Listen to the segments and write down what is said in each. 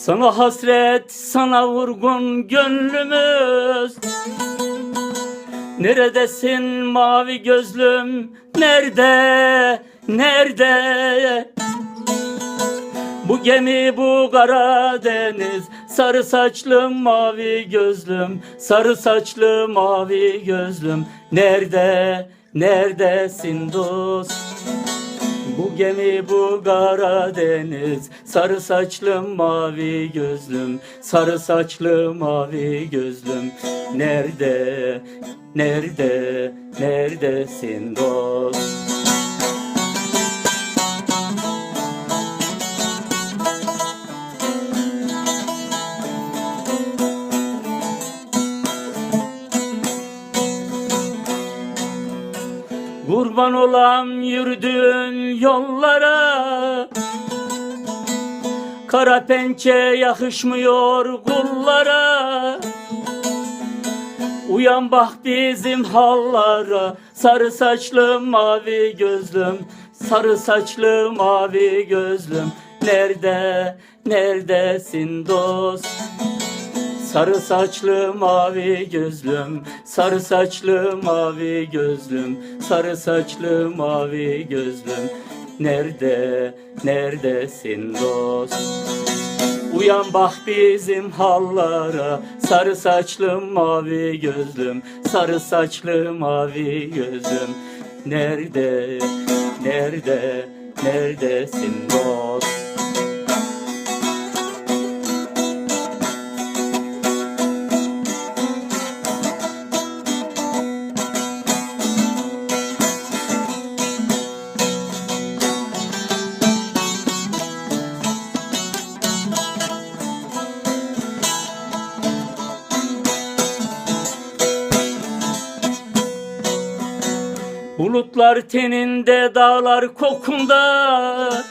Sana hasret, sana vurgun gönlümüz Neredesin mavi gözlüm? Nerede? Nerede? Bu gemi bu Karadeniz Sarı saçlı mavi gözlüm Sarı saçlı mavi gözlüm Nerede? Neredesin dost? Gemi bu Karadeniz Sarı saçlı mavi gözlüm Sarı saçlı mavi gözlüm. Nerede, nerede, neredesin dost Kurban olam yürüdüğün yollara. Kara pençe yakışmıyor kullara. Uyan bak bizim hallara. Sarı saçlı mavi gözlüm. Sarı saçlı mavi gözlüm. Nerede, neredesin dost? Sarı saçlı mavi gözlüm, sarı saçlı mavi gözlüm, sarı saçlı mavi gözlüm. Nerede, neredesin dost? Uyan bak bizim hallara, sarı saçlı mavi gözlüm, sarı saçlı mavi gözlüm. Nerede, nerede, neredesin dost? Bulutlar teninde, dağlar kokunda.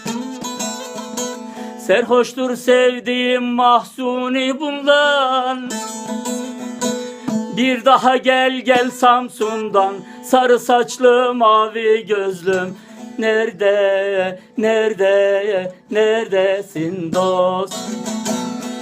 Serhoştur sevdiğim mahzuni bundan. Bir daha gel gel Samsun'dan. Sarı saçlı mavi gözlüm. Nerede, nerede, neredesin dost?